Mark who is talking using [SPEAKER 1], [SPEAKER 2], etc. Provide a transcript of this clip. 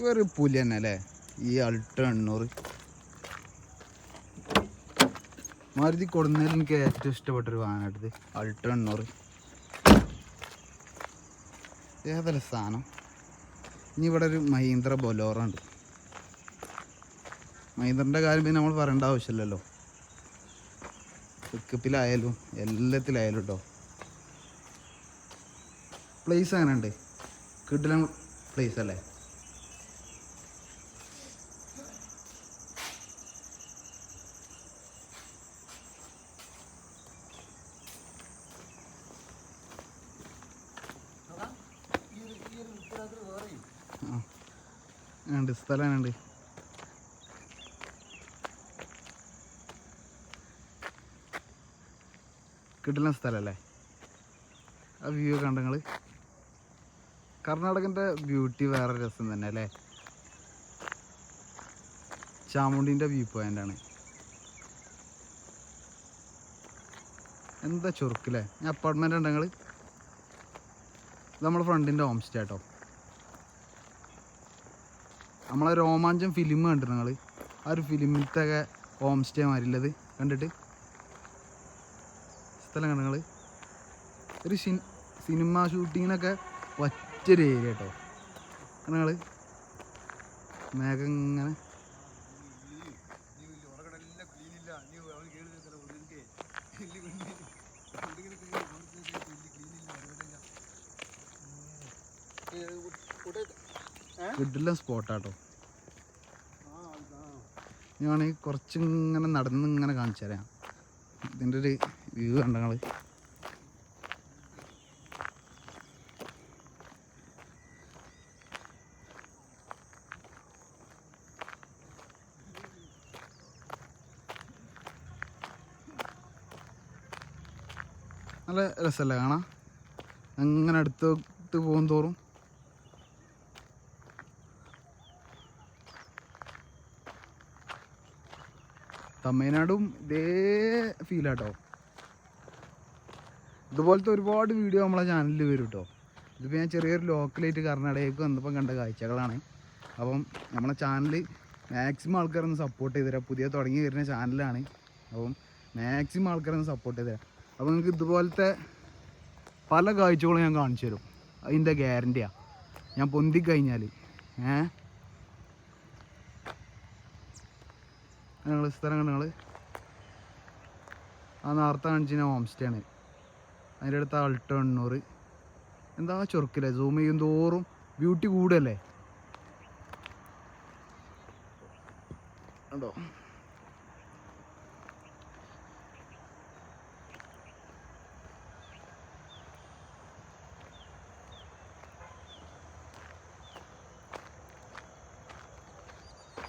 [SPEAKER 1] ഇവർ പുലി തന്നെ അല്ലേ ഈ അൾട്ട എണ്ണൂറ്. മാരുതി കൊടുന്നതിൽ എനിക്ക് ഏറ്റവും ഇഷ്ടപ്പെട്ട ഒരു വാഹനമായിട്ടത് അൾട്ട എണ്ണൂറ്. ഏതല്ല സാധനം? ഇനി ഇവിടെ ഒരു മഹീന്ദ്ര ബൊലോറോ ഉണ്ട്. മഹീന്ദ്രന്റെ കാര്യം പിന്നെ നമ്മൾ പറയേണ്ട ആവശ്യമില്ലല്ലോ. പിക്കപ്പിലായാലും എല്ലാത്തിലായാലും കേട്ടോ പ്ലേസ് അങ്ങനെ ഉണ്ട് കിട്ടില്ല പ്ലേസ് അല്ലേ ആ ഉണ്ട് സ്ഥലം ഉണ്ട്. കിട്ടുന്ന സ്ഥലമല്ലേ? ആ വ്യൂ കണ്ട നിങ്ങൾ കർണാടകന്റെ ബ്യൂട്ടി വേറെ രസം തന്നെ അല്ലേ? ചാമുണ്ടിന്റെ വ്യൂ പോയിന്റാണ് എന്താ ചുരുക്കല്ലേ അപ്പാർട്ട്മെന്റ് ഉണ്ട് നിങ്ങൾ ഇത് നമ്മുടെ ഫ്രണ്ടിന്റെ ഹോം സ്റ്റേ കേട്ടോ നമ്മളെ രോമാഞ്ചം ഫിലിം കണ്ടിരുന്നു നിങ്ങൾ ആ ഒരു ഫിലിമിലത്തെ ഹോം സ്റ്റേ മാതിരില്ലത് കണ്ടിട്ട്? സ്ഥലം കണ്ടു നിങ്ങൾ ഒരു സിനിമ ഷൂട്ടിങ്ങിനൊക്കെ ഒറ്റൊരു ഏരിയ കേട്ടോ നിങ്ങൾ മേഘം ഇങ്ങനെ കിഡില്ല സ്പോട്ടാട്ടോ. ഞാൻ കുറച്ചിങ്ങനെ നടന്ന് ഇങ്ങനെ കാണിച്ചു തരാം. ഇതിന്റെ ഒരു വ്യൂ കണ്ട ഞങ്ങൾ നല്ല രസമല്ലേ കാണാം അങ്ങനെ അടുത്തോട്ട് പോകും തോറും. തമിഴ്നാടും ഇതേ ഫീലാട്ടോ ഇതുപോലത്തെ ഒരുപാട് വീഡിയോ നമ്മളെ ചാനലിൽ വരും കേട്ടോ ഇതിപ്പോൾ ഞാൻ ചെറിയൊരു ലോക്കലായിട്ട് കർണാടകയ്ക്ക് വന്നപ്പോൾ കണ്ട കാഴ്ചകളാണ്. അപ്പം നമ്മളെ ചാനൽ മാക്സിമം ആൾക്കാരൊന്ന് സപ്പോർട്ട് ചെയ്ത് തരാം. പുതിയ തുടങ്ങി വരുന്ന ചാനലാണ് അപ്പം മാക്സിമം ആൾക്കാരൊന്ന് സപ്പോർട്ട് ചെയ്ത് തരാം. അപ്പോൾ നിങ്ങൾക്ക് ഇതുപോലത്തെ പല കാഴ്ചകളും ഞാൻ കാണിച്ചു തരും. അതിന്റെ ഗ്യാരന്റിയാണ് ഞാൻ പൊന്തി കഴിഞ്ഞാൽ ഏഹ് ഞങ്ങൾ സ്ഥലം കണ്ട് ഞങ്ങൾ ആ നേരത്തെ കാണിച്ചിന് ഹോം സ്റ്റേ ആണ് അതിന്റെ അടുത്ത് അൾട്ടോ എണ്ണൂറ്. എന്താ ചൊറുക്കില്ലേ സൂം ചെയ്യും തോറും ബ്യൂട്ടി കൂടല്ലേ? കണ്ടോ